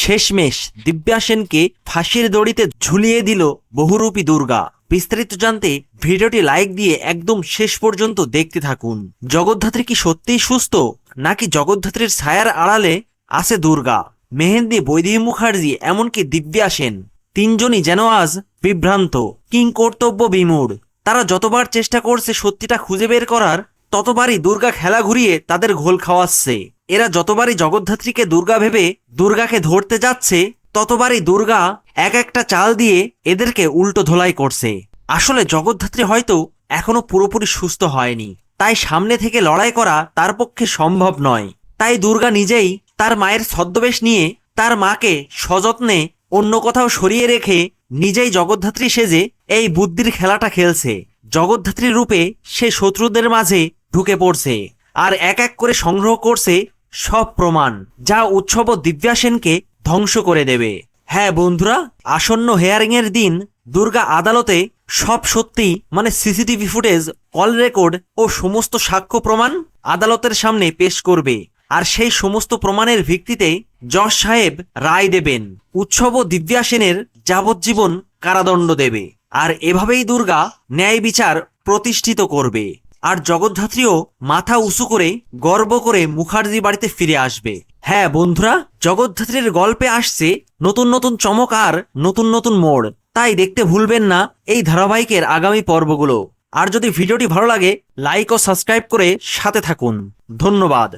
শেষমেশ দিব্যা সেনকে ফাঁসির দড়িতে ঝুলিয়ে দিল বহুরূপী দুর্গা। বিস্তারিত জানতে ভিডিওটি লাইক দিয়ে একদম শেষ পর্যন্ত দেখতে থাকুন। জগদ্ধাত্রী কি সত্যিই সুস্থ, নাকি জগদ্ধাত্রীর ছায়ার আড়ালে আছে দুর্গা? মেহেন্দি, বৈদেহী মুখার্জি, এমনকি দিব্যা সেন। তিনজনই যেন আজ বিভ্রান্ত, কিং কর্তব্য বিমূঢ়। তারা যতবার চেষ্টা করছে সত্যিটা খুঁজে বের করার, ততবারই দুর্গা খেলা ঘুরিয়ে তাদের ঘোল খাওয়াচ্ছে। এরা যতবারই জগদ্ধাত্রীকে দুর্গা ভেবে দুর্গাকে ধরতে যাচ্ছে, ততবারই দুর্গা এক একটা চাল দিয়ে এদেরকে উল্টো ধোলাই করছে। আসলে জগদ্ধাত্রী হয়তো এখনও পুরোপুরি সুস্থ হয়নি। তাই সামনে থেকে লড়াই করা তার পক্ষে সম্ভব নয়। তাই দুর্গা নিজেই তার মায়ের ছদ্মবেশ নিয়ে তার মাকে সযত্নে অন্য কোথাও সরিয়ে রেখে নিজেই জগদ্ধাত্রী সেজে এই বুদ্ধির খেলাটা খেলছে। জগদ্ধাত্রী রূপে সে শত্রুদের মাঝে ঢুকে পড়ছে আর এক এক করে সংগ্রহ করছে সব প্রমাণ যা উৎসব দিব্যা সেনকে ধ্বংস করে দেবে। হ্যাঁ বন্ধুরা, আসন্ন হেয়ারিং এর দিন দুর্গা আদালতে সব সত্যি মানে সিসিটিভি ফুটেজ কল রেকর্ড ও সমস্ত সাক্ষ্য প্রমাণ আদালতের সামনে পেশ করবে। আর সেই সমস্ত প্রমাণের ভিত্তিতে জজ সাহেব রায় দেবেন, উৎসব ও দিব্যা সেনের যাবজ্জীবন কারাদণ্ড দেবে। আর এভাবেই দুর্গা ন্যায় বিচার প্রতিষ্ঠিত করবে। আর জগদ্ধাত্রীও মাথা উঁচু করে গর্ব করে মুখার্জি বাড়িতে ফিরে আসবে। হ্যাঁ বন্ধুরা, জগদ্ধাত্রীর গল্পে আসছে নতুন নতুন চমক আর নতুন নতুন মোড়। তাই দেখতে ভুলবেন না এই ধারাবাহিকের আগামী পর্বগুলো। আর যদি ভিডিওটি ভালো লাগে, লাইক ও সাবস্ক্রাইব করে সাথে থাকুন। ধন্যবাদ।